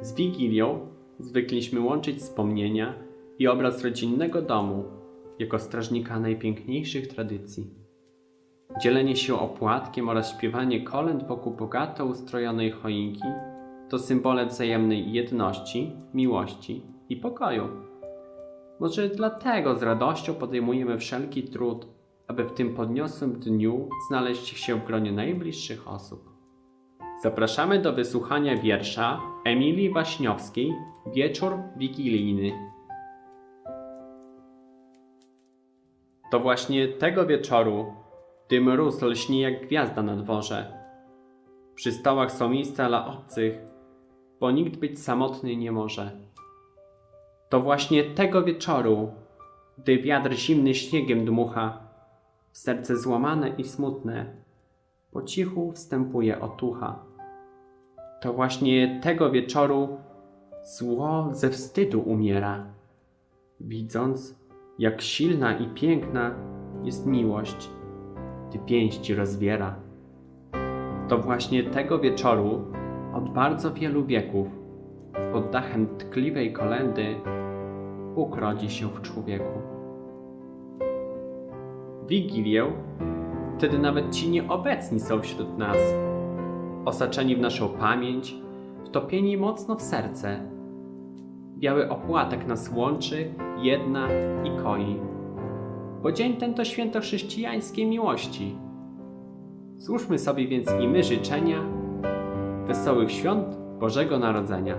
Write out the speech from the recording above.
Z Wigilią zwykliśmy łączyć wspomnienia i obraz rodzinnego domu jako strażnika najpiękniejszych tradycji. Dzielenie się opłatkiem oraz śpiewanie kolęd wokół bogato ustrojonej choinki to symbole wzajemnej jedności, miłości i pokoju. Może dlatego z radością podejmujemy wszelki trud, aby w tym podniosłym dniu znaleźć się w gronie najbliższych osób. Zapraszamy do wysłuchania wiersza Emilii Waśniowskiej Wieczór Wigilijny. To właśnie tego wieczoru, gdy mróz lśni jak gwiazda na dworze. Przy stołach są miejsca dla obcych, bo nikt być samotny nie może. To właśnie tego wieczoru, gdy wiatr zimny śniegiem dmucha, w serce złamane i smutne, po cichu wstępuje otucha. To właśnie tego wieczoru zło ze wstydu umiera, widząc, jak silna i piękna jest miłość, gdy pięści rozwiera. To właśnie tego wieczoru od bardzo wielu wieków pod dachem tkliwej kolendy Bóg rodzi się w człowieku. Wigilię wtedy nawet ci nieobecni są wśród nas, osaczeni w naszą pamięć, wtopieni mocno w serce. Biały opłatek nas łączy, jedna i koi. Bo dzień ten to święto chrześcijańskiej miłości. Złóżmy sobie więc i my życzenia wesołych świąt Bożego Narodzenia.